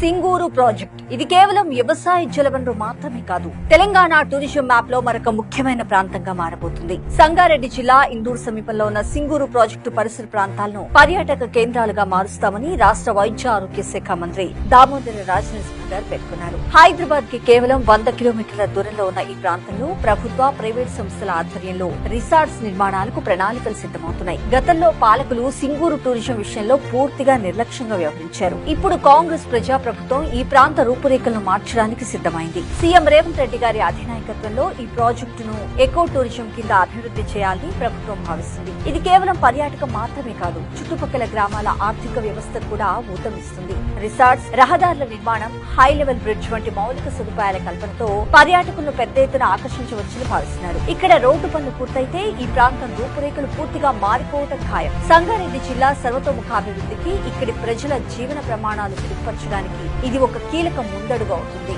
Singur project. ఇది కేవలం వ్యవసాయ జలవనరు మాత్రమే కాదు. తెలంగాణ టూరిజం మ్యాప్లో మరొక ముఖ్యమైన ప్రాంతంగా మారబోతుంది. సంగారెడ్డి జిల్లా ఇందూరు సమీపంలో ఉన్న సింగూరు ప్రాజెక్టు పరిసర ప్రాంతాలను పర్యాటక కేంద్రాలుగా మారుస్తామని రాష్ట్ర వైద్య ఆరోగ్య శాఖ మంత్రి దామోదర రాజనరసింహ గారు పేర్కొన్నారు. హైదరాబాద్కి కేవలం వంద కిలోమీటర్ల దూరంలో ఉన్న ఈ ప్రాంతంలో ప్రభుత్వ ప్రైవేట్ సంస్థల ఆధ్వర్యంలో రిసార్ట్స్ నిర్మాణాలకు ప్రణాళికలు సిద్ధమవుతున్నాయి. గతంలో పాలకులు సింగూరు టూరిజం విషయంలో పూర్తిగా నిర్లక్ష్యంగా వ్యవహరించారు. ఇప్పుడు కాంగ్రెస్ ప్రజా ప్రభుత్వం ఈ ప్రాంత రూపురేఖలను మార్చడానికి సిద్ధమైంది. సీఎం రేవంత్ రెడ్డి గారి అధినాయకత్వంలో ఈ ప్రాజెక్టును ఎకో టూరిజం కింద అభివృద్ధి చేయాలని ప్రభుత్వం భావిస్తుంది. ఇది కేవలం పర్యాటకం మాత్రమే కాదు చుట్టుపక్కల గ్రామాల ఆర్థిక వ్యవస్థ కూడా ఊతమిస్తుంది. రిసార్ట్స్ రహదారుల నిర్మాణం హై లెవెల్ బ్రిడ్జ్ వంటి మౌలిక సదుపాయాల కల్పనతో పర్యాటకులను పెద్ద ఎత్తున ఆకర్షించవచ్చని భావిస్తున్నారు. ఇక్కడ రోడ్డు పనులు పూర్తయితే ఈ ప్రాంతం రూపురేఖలు పూర్తిగా మారిపోవటం ఖాయం. సంగారెడ్డి జిల్లా సర్వతోముఖాభివృద్ధికి ఇక్కడి ప్రజల జీవన ప్రమాణాలు మెరుగుపరచడానికి ఇది ఒక కీలక ముందడుగు అవుతుంది.